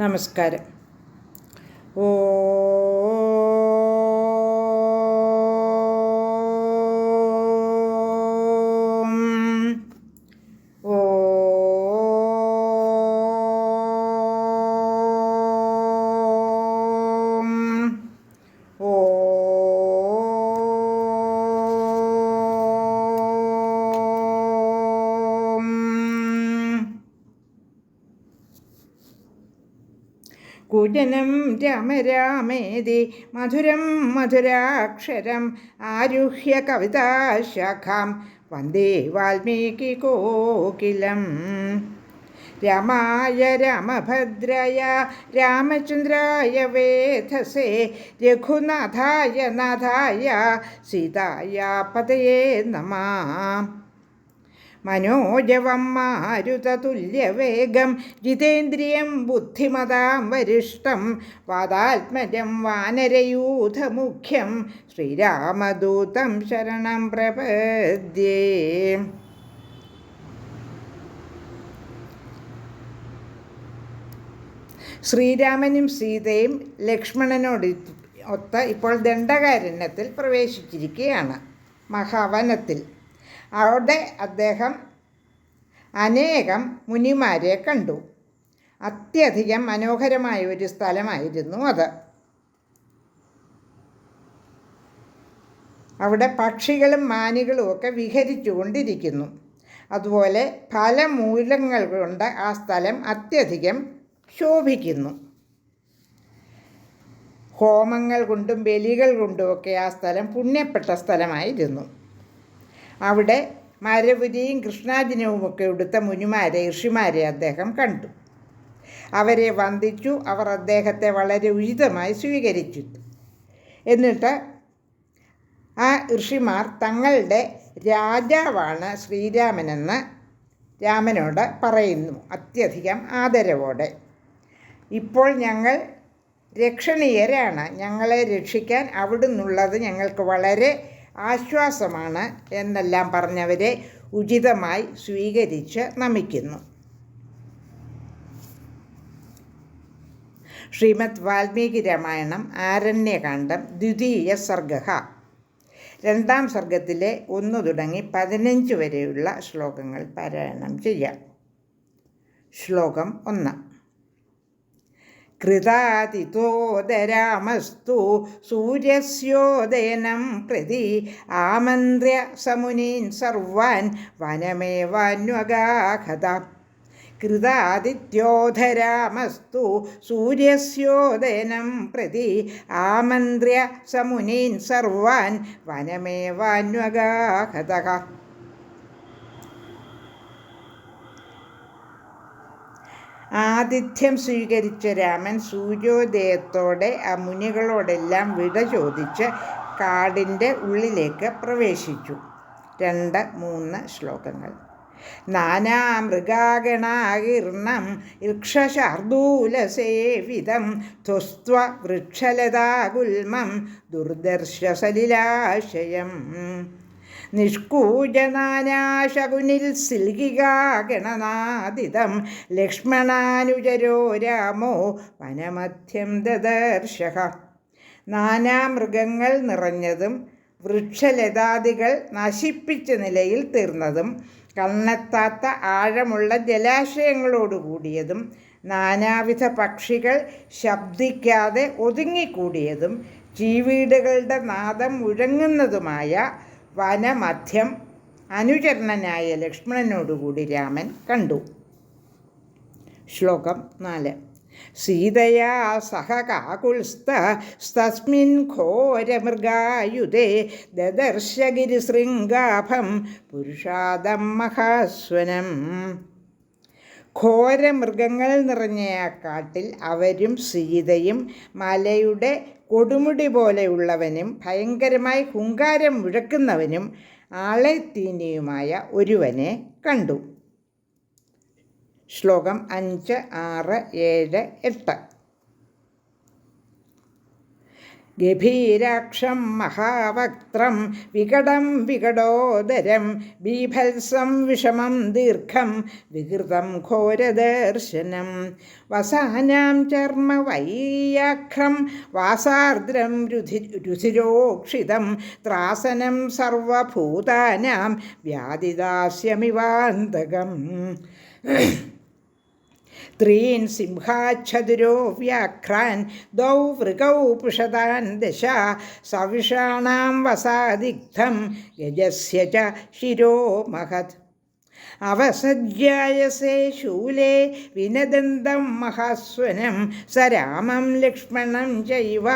നമസ്കാരം. ഓ കുജനം രാമ രാമേതി മധുരം മധുരാക്ഷരം ആരുഹ്യ കവിതാശാഖാം വന്ദേ വാൽമീകി കോകിലം. രാമായ രാമഭദ്രയ രാമചന്ദ്രായ വേധസേ. രഘുനാഥായ നാഥായ സീതായ പതയേ നമാം. മനോജവം മാരുതതുല്യവേഗം ജിതേന്ദ്രിയം ബുദ്ധിമതാം വരിഷ്ടം വാദാത്മജം വാനരയൂഥമുഖ്യം ശ്രീരാമദൂതം ശരണം പ്രപദ്യേ. ശ്രീരാമനും സീതയും ലക്ഷ്മണനോട് ഒത്ത ഇപ്പോൾ ദണ്ഡകാരണ്യത്തിൽ പ്രവേശിച്ചിരിക്കുകയാണ് മഹാവനത്തിൽ. അവിടെ അദ്ദേഹം അനേകം മുനിമാരെ കണ്ടു. അത്യധികം മനോഹരമായ ഒരു സ്ഥലമായിരുന്നു അത്. അവിടെ പക്ഷികളും മാനികളും ഒക്കെ വിഹരിച്ചു കൊണ്ടിരിക്കുന്നു. അതുപോലെ പല മൂലങ്ങൾ കൊണ്ട് ആ സ്ഥലം അത്യധികം ശോഭിക്കുന്നു. ഹോമങ്ങൾ കൊണ്ടും ബലികൾ കൊണ്ടുമൊക്കെ ആ സ്ഥലം പുണ്യപ്പെട്ട സ്ഥലമായിരുന്നു. അവിടെ മരവുരിയും കൃഷ്ണാജിനവുമൊക്കെ ഉടുത്ത മുനിമാരെ ഋഷിമാരെ അദ്ദേഹം കണ്ടു. അവരെ വന്ദിച്ചു അവർ അദ്ദേഹത്തെ വളരെ ഉചിതമായി സ്വീകരിച്ചു. എന്നിട്ട് ആ ഋഷിമാർ തങ്ങളുടെ രാജാവാണ് ശ്രീരാമനെന്ന് രാമനോട് പറയുന്നു അത്യധികം ആദരവോടെ. ഇപ്പോൾ ഞങ്ങൾ രക്ഷണീയരാണ്. ഞങ്ങളെ രക്ഷിക്കാൻ അവിടുന്നുള്ളത് ഞങ്ങൾക്ക് വളരെ ആശ്വാസമാണ് എന്നെല്ലാം പറഞ്ഞവരെ ഉചിതമായി സ്വീകരിച്ച് നമിക്കുന്നു. ശ്രീമദ് വാൽമീകി രാമായണം ആരണ്യകാന്ഡം ദ്വിതീയ സർഗ രണ്ടാം സർഗത്തിലെ ഒന്ന് തുടങ്ങി പതിനഞ്ച് വരെയുള്ള ശ്ലോകങ്ങൾ പാരായണം ചെയ്യാം. ശ്ലോകം ഒന്ന്. കൃതാതിഥോദരാമസ്തു സൂര്യസ്യോദയനം പ്രതി ആമന്ത്ര്യ സമുനീൻ സർവാൻ വനമേവാന്വഗാഹത. കൃതാദിത്യോധരാമസ്തു സൂര്യസ്യോദയനം പ്രതി ആമന്ത്ര്യ സമുനീൻ സർവാൻ വനമേവാന്വഗാഹത ആതിഥ്യം സ്വീകരിച്ച രാമൻ സൂര്യോദയത്തോടെ ആ മുനികളോടെല്ലാം വിട ചോദിച്ച് കാടിന്റെ ഉള്ളിലേക്ക് പ്രവേശിച്ചു. രണ്ട് മൂന്ന് ശ്ലോകങ്ങൾ. നാനാ നാനാമൃഗാഗണാകീർണം ഇക്ഷശാർദൂലസേവിതം വൃക്ഷലതാകുൽമം ദുർദർശ ദുർദർശസലിലാശയം. നിഷ്കൂജനാനാശകുനിൽ സിൽകികാഗണനാദിതം ലക്ഷ്മണാനുജരോ രാമോ വനമധ്യം ദദർശ നാനാമൃഗങ്ങൾ നിറഞ്ഞതും വൃക്ഷലതാദികൾ നശിപ്പിച്ച നിലയിൽ തീർന്നതും കണ്ണെത്താത്ത ആഴമുള്ള ജലാശയങ്ങളോടുകൂടിയതും നാനാവിധ പക്ഷികൾ ശബ്ദിക്കാതെ ഒതുങ്ങിക്കൂടിയതും ചീവീടുകളുടെ നാദം മുഴങ്ങുന്നതുമായ വനമധ്യം അനുചരണനായ ലക്ഷ്മണനോടുകൂടി രാമൻ കണ്ടു. ശ്ലോകം നാല്. സീതയാ സഹ കാകുൽസ്തസ്മിൻ ഘോരമൃഗായുധേ ദദർശഗിരിശൃംഗാഭം പുരുഷാദം മഹാസ്വനം. ഘോരമൃഗങ്ങൾ നിറഞ്ഞ ആ കാട്ടിൽ അവരും സീതയും മലയുടെ കൊടുമുടി പോലെയുള്ളവനും ഭയങ്കരമായി ഹുങ്കാരം മുഴക്കുന്നവനും ആളെ തീനിയുമായ ഒരുവനെ കണ്ടു. ശ്ലോകം അഞ്ച് ആറ് ഏഴ് എട്ട്. ഗഭീരാക്ഷം മഹാവക്ത്രം വികടം വികടോദരം ബീഭത്സം വിഷമം ദീർഘം വികൃതം ഘോരദർശനം. വസാനാം ചർമ്മ വൈയാഖ്രം വാസാർദ്രം രുധി രുധിരോക്ഷിതം ത്രാസനം സർവഭൂതാനാം വ്യാധിദാസ്യമിവാന്തകം. ത്രീൻ സിംഹാച്ഛതുരോ വ്യാഘ്രാൻ ദൗ വൃഗൗ പുഷതാൻ ദശ സവിഷാണാം വസാദിഗ്ധം യജസ്യ ച ശിരോ മഹത്. അവസജ്ജായസേ ശൂലേ വിനദന്തം മഹാസ്വനം സ രാമം ലക്ഷ്മണം ചൈവ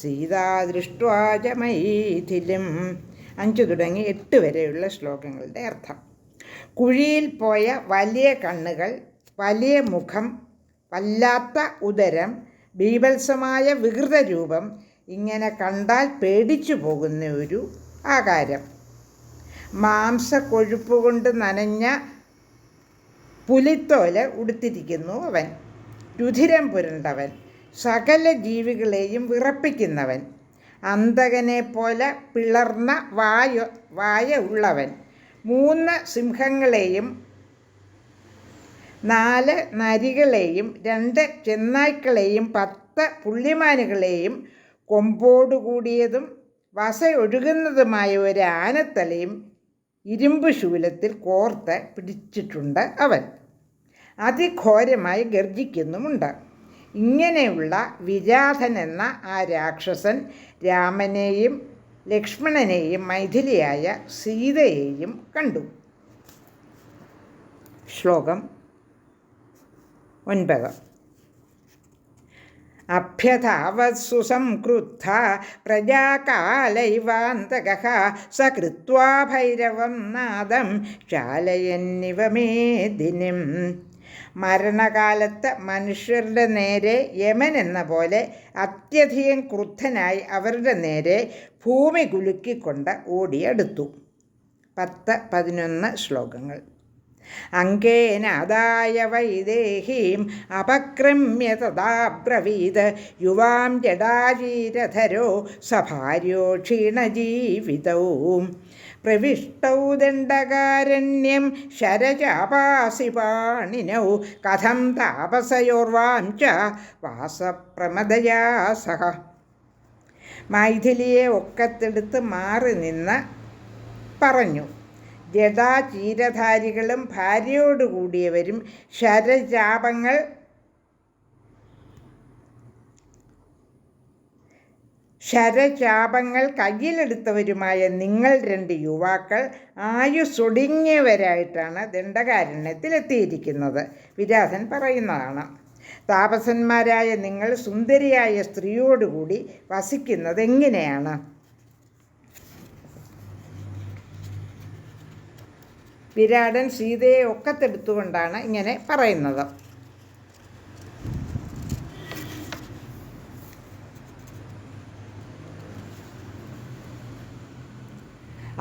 സീതാദൃഷ്ട്വാച മൈഥിലും. അഞ്ചു തുടങ്ങി എട്ട് വരെയുള്ള ശ്ലോകങ്ങളുടെ അർത്ഥം. കുഴിയിൽ പോയ വലിയ കണ്ണുകൾ വലിയ മുഖം വല്ലാത്ത ഉദരം ബീഭത്സമായ വികൃതരൂപം ഇങ്ങനെ കണ്ടാൽ പേടിച്ചു പോകുന്ന ഒരു ആകാരം. മാംസ കൊഴുപ്പ് കൊണ്ട് നനഞ്ഞ പുലിത്തോൽ ഉടുത്തിരിക്കുന്നു അവൻ. രുധിരം പുരണ്ടവൻ. സകല ജീവികളെയും വിറപ്പിക്കുന്നവൻ. അന്തകനെ പോലെ പിളർന്ന വായ വായ ഉള്ളവൻ. മൂന്ന് സിംഹങ്ങളെയും നാല് നരികളെയും രണ്ട് ചെന്നായ്ക്കളെയും പത്ത് പുള്ളിമാനുകളെയും കൊമ്പോടുകൂടിയതും വസയൊഴുകുന്നതുമായ ഒരു ആനത്തലയും ഇരുമ്പ് ശൂലത്തിൽ കോർത്ത് പിടിച്ചിട്ടുണ്ട് അവൻ. അതിഘോരമായി ഗർജിക്കുന്നുമുണ്ട്. ഇങ്ങനെയുള്ള വിരാധൻ എന്ന ആ രാക്ഷസൻ രാമനെയും ലക്ഷ്മണനെയും മൈഥിലിയായ സീതയെയും കണ്ടു. ശ്ലോകം ഒൻപത്. അഭ്യതാവത്സു സംക്രുദ്ധ പ്രജാകാലൈവാന്തക സ കൃത്വാ ഭൈരവം നാദം ചാലയന്നിവ മേദിനും. മരണകാലത്ത് മനുഷ്യരുടെ നേരെ യമൻ എന്ന പോലെ അത്യധികം ക്രുദ്ധനായി അവരുടെ നേരെ ഭൂമി കുലുക്കിക്കൊണ്ട് ഓടിയെടുത്തു. പത്ത് പതിനൊന്ന് ശ്ലോകങ്ങൾ. അങ്കേനാദായ വൈദേഹീം അപക്രമ്യ തദാബ്രവീത് യുവാം ജഡാജീരധരോ സഭാര്യോ ക്ഷീണജീവിതവും. പ്രവിഷ്ടൗ ദണ്ഡകാരണ്യം ശരചാപാസിപാണിനൗ കഥം താപസയോർവാം ച വാസപ്രമദയാ സഹ മൈഥിലിയെ ഒക്കത്തെടുത്ത് മാറി നിന്ന് പറഞ്ഞു. ജടാചീരധാരികളും ഭാര്യയോടുകൂടിയവരും ശരചാപങ്ങൾ ശരചാപങ്ങൾ കയ്യിലെടുത്തവരുമായ നിങ്ങൾ രണ്ട് യുവാക്കൾ ആയുസൊടുങ്ങിയവരായിട്ടാണ് ദണ്ഡകാരണ്യത്തിലെത്തിയിരിക്കുന്നത്. വിരാധൻ പറയുന്നതാണ്. താപസന്മാരായ നിങ്ങൾ സുന്ദരിയായ സ്ത്രീയോടുകൂടി വസിക്കുന്നത് എങ്ങനെയാണ് വിരാടൻ സീതയെ ഒക്കത്തെടുത്തുകൊണ്ടാണ് ഇങ്ങനെ പറയുന്നത്.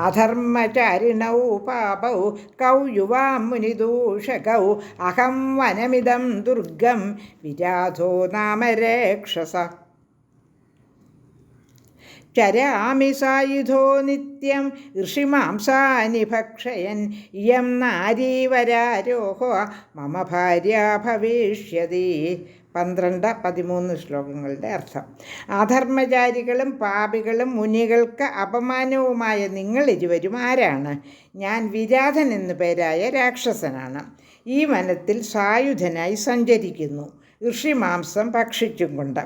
അധർമ്മചാരിണൗ പാപൗ കൗ യുവാം മുനിദൂഷകൗ അഹം വനമിതം ദുർഗം വിരാധോ നാമരേക്ഷസ. ചരാമി സായുധോ നിത്യം ഋഷിമാംസാനി ഭക്ഷയൻ. ഇയം നാരീവരാരോഹോ മമ ഭാര്യ ഭവിഷ്യതി. പന്ത്രണ്ട് പതിമൂന്ന് ശ്ലോകങ്ങളുടെ അർത്ഥം. അധർമ്മചാരികളും പാപികളും മുനികൾക്ക് അപമാനവുമായ നിങ്ങൾ ഇരുവരും ആരാണ്? ഞാൻ വിരാധൻ എന്നു പേരായ രാക്ഷസനാണ്. ഈ വനത്തിൽ സായുധനായി സഞ്ചരിക്കുന്നു. ഋഷിമാംസം ഭക്ഷിച്ചും കൊണ്ട്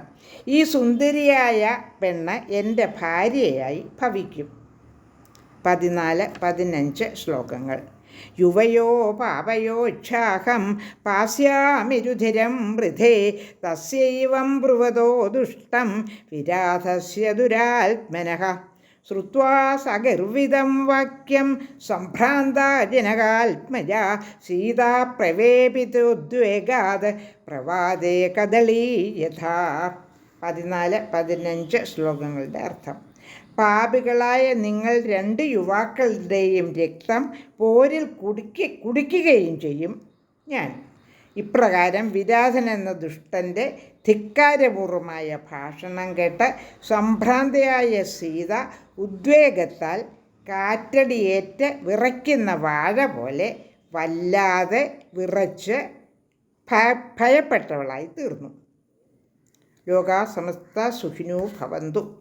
ഈ സുന്ദരിയായ പെണ്ണ് എന്റെ ഭാര്യയായി ഭവിക്കും. പതിനാല് പതിനഞ്ച് ശ്ലോകങ്ങൾ. യുവയോ പാപയോച്ഛാഹം പാസ്യാമിരുധിരം വൃഥേ തസ്യൈവം ബ്രുവതോ ദുഷ്ടം വിരാധസ്യ ദുരാത്മനഃ. ശ്രുവാ സഗർവിധം വാക്യം സംഭ്രാന്ത ജനകാത്മജ സീതാ പ്രവേപിതോദ്വേഗാത് പ്രവാദേ കദളീ യഥാ. പതിനാല് പതിനഞ്ച് ശ്ലോകങ്ങളുടെ അർത്ഥം. പാപികളായ നിങ്ങൾ രണ്ട് യുവാക്കളുടെയും രക്തം പോരിൽ കുടുക്കി കുടിക്കുകയും ചെയ്യും. ഞാൻ ഇപ്രകാരം വിരാധൻ എന്ന ദുഷ്ടന്റെ ധിക്കാരപൂർവമായ ഭാഷണം കേട്ട് സംഭ്രാന്തയായ സീത ഉദ്വേഗത്താൽ കാറ്റടിയേറ്റ് വിറയ്ക്കുന്ന വാഴ പോലെ വല്ലാതെ വിറച്ച് ഭയ ഭയപ്പെട്ടവളായി തീർന്നു. ലോകാ സമസ്ത സുഖിനോ ഭവന്തു.